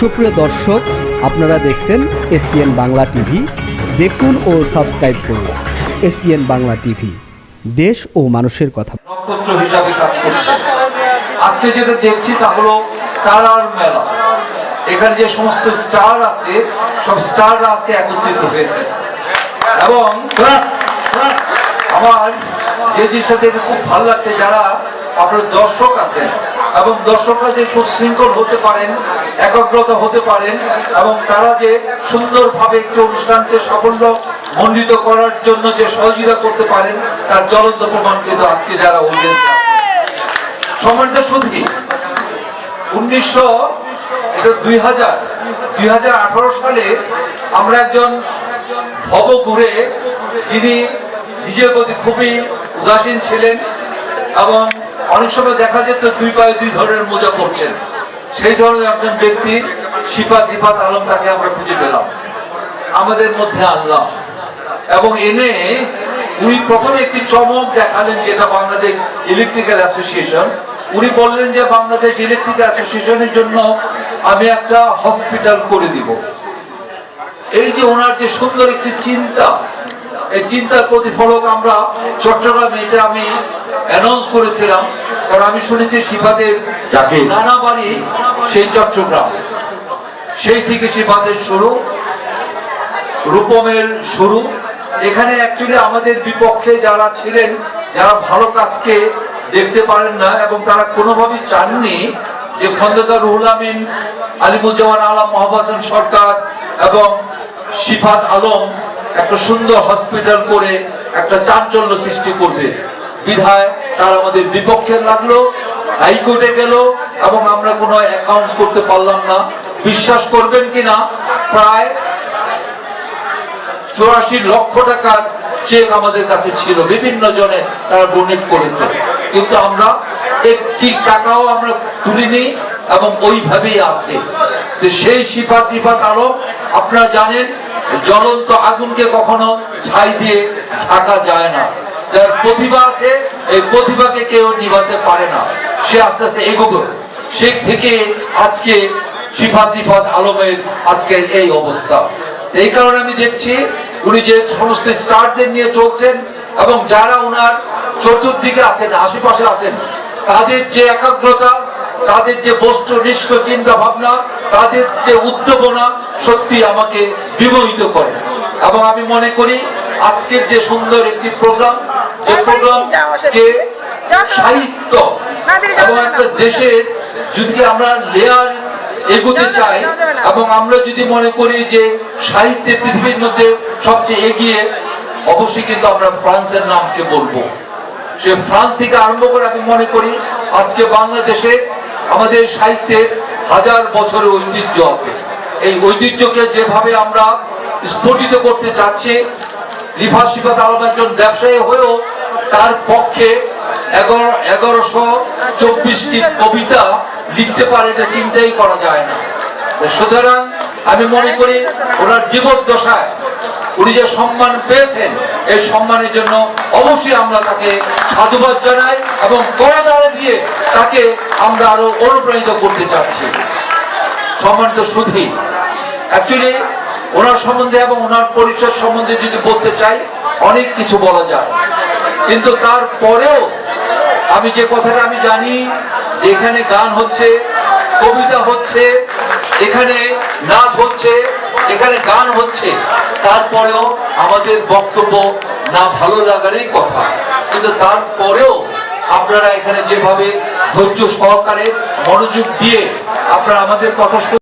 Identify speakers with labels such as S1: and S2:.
S1: সুপ্রিয় দর্শক, আপনারা দেখছেন এসপিএন বাংলা টিভি। দেখুন ও সাবস্ক্রাইব করুন এসপিএন বাংলা টিভি। দেশ ও মানুষের কথা।
S2: নক্ষত্র হিসাবে কাজ করছে। আজকে যেটা দেখছি তা হলো তারার মেলা। এখানে যে সমস্ত স্টার আছে, সব স্টাররা আজকে একত্রিত হয়েছে। এবং আমার যে জিনিসটা দেখে খুব ভালো লাগছে, যারা আপনার দর্শক আছেন, এবং দর্শকরা যে সুশৃঙ্খল হতে পারেন একাগ্রতা হতে পারেন এবং তারা যে সুন্দরভাবে একটি অনুষ্ঠানকে সাফল্য মণ্ডিত করার জন্য যে সহযোগিতা করতে পারেন, তার জ্বলন্ত প্রমাণ কিন্তু আজকে যারা অডিয়েন্স সম্মানিত সুধী উনিশশো, এটা দুই হাজার দুই হাজার আঠারো সালে আমরা একজন ভবঘুরে যিনি নিজের প্রতি খুবই উদাসীন ছিলেন এবং অনেক সময় দেখা যেত দুই পায়ে দুই ধরনের মোজা পড়ছেন সেই ধরনের একজন ব্যক্তি শিফাত রিফাত আলম তাকে আমরা খুঁজে পেলাম। আমাদের মধ্যে আনলাম এবং এনে উনি প্রথমে একটি চমক দেখালেন যেটা বাংলাদেশ ইলেকট্রিক্যাল অ্যাসোসিয়েশন। উনি বললেন যে, বাংলাদেশ ইলেকট্রিক অ্যাসোসিয়েশনের জন্য আমি একটা হসপিটাল করে দিব। এই যে ওনার যে সুন্দর একটি চিন্তা, এই চিন্তার প্রতিফলক আমরা চট্টগ্রামে এটা আমি অ্যানাউন্স করেছিলাম। কারণ আমি শুনেছি শিফাদের
S3: যাকে-
S2: নানা বাড়ি, সেই চট্টগ্রাম। সেই থেকে শিফাদের শুরু, রূপমের শুরু। এখানে অ্যাকচুয়ালি আমাদের বিপক্ষে যারা ছিলেন, যারা ভালো কাজকে দেখতে পারেন না এবং তারা কোনোভাবেই চাননি যে খন্দকার রুহুল আমিন, আলিমুজ্জামান আলম মহাবাসন সরকার এবং শিফাত আলম একটা সুন্দর হসপিটাল করে একটা চাঞ্চল্য সৃষ্টি করবে। বিধায় তার আমাদের বিপক্ষে লাগল, হাইকোর্টে গেল, এবং আমরা কোনো অ্যাকাউন্টস করতে পারলাম না। বিশ্বাস করবেন কিনা প্রায় চুরাশি লক্ষ টাকার চেক আমাদের কাছে ছিল। বিভিন্ন জনে তারা ডোনেট করেছে। কিন্তু আমরা একটি টাকাও আমরা তুলিনি, এবং ওইভাবেই আছে। সেই সিফাত রিফাত আরও আপনারা জানেন, জ্বলন্ত আগুনকে কখনো ছাই দিয়ে ঢাকা যায় না। যার প্রতিভা আছে, এই প্রতিভাকে কেউ নিভাতে পারে না। সে আস্তে আস্তে এগোবে। সে থেকে আজকে সিফাত রিফাত আলমের আজকের এই অবস্থা। এই কারণে আমি দেখছি উনি যে সমস্ত স্টারদের নিয়ে চলছেন এবং যারা ওনার চতুর্দিকে আছেন, আশেপাশে আছেন, তাদের যে একাগ্রতা, তাদের যে বস্তু নিষ্ঠ চিন্তা ভাবনা, তাদের যে উদ্দীপনা সত্যি আমাকে বিমোহিত করে। এবং আমি মনে করি আজকের যে সুন্দর একটি প্রোগ্রাম কে সাহিত্য। এবং একটা দেশের যদি আমরা লেয়ার এগোতে চাই এবং আমরা যদি মনে করি যে সাহিত্যে পৃথিবীর মধ্যে সবচেয়ে এগিয়ে অবশ্যই কিন্তু আমরা ফ্রান্সের নামকে বলব। সে ফ্রান্স থেকে আরম্ভ করে আমি মনে করি আজকে বাংলাদেশে আমাদের সাহিত্যের হাজার বছরের ঐতিহ্য আছে। এই ঐতিহ্যকে যেভাবে আমরা স্ফুটিত করতে চাচ্ছি রিফাত আলম একজন ব্যবসায়ী হয়েও তার পক্ষে এগারো, এগারোশো চব্বিশটি কবিতা লিখতে পারে এটা চিন্তাই করা যায় না। সুতরাং আমি মনে করি ওনার জীবদ্দশায় উনি যে সম্মান পেয়েছেন, এই সম্মানের জন্য অবশ্যই আমরা তাকে সাধুবাদ জানাই এবং করদারে দিয়ে তাকে আমরা আরও অনুপ্রাণিত করতে চাচ্ছি। সম্মানিত সুধী অ্যাকচুয়ালি ওনার সম্বন্ধে এবং ওনার পরিচয় সম্বন্ধে যদি বলতে চাই, অনেক কিছু বলা যায়। কিন্তু তারপরেও আমি যে কথাটা আমি জানি এখানে গান হচ্ছে, কবিতা হচ্ছে, এখানে নাচ হচ্ছে, এখানে গান হচ্ছে, তারপরেও আমাদের বক্তব্য না ভালো লাগারই কথা। কিন্তু তারপরেও আপনারা এখানে যেভাবে ধৈর্য সহকারে মনোযোগ দিয়ে আপনারা আমাদের কথা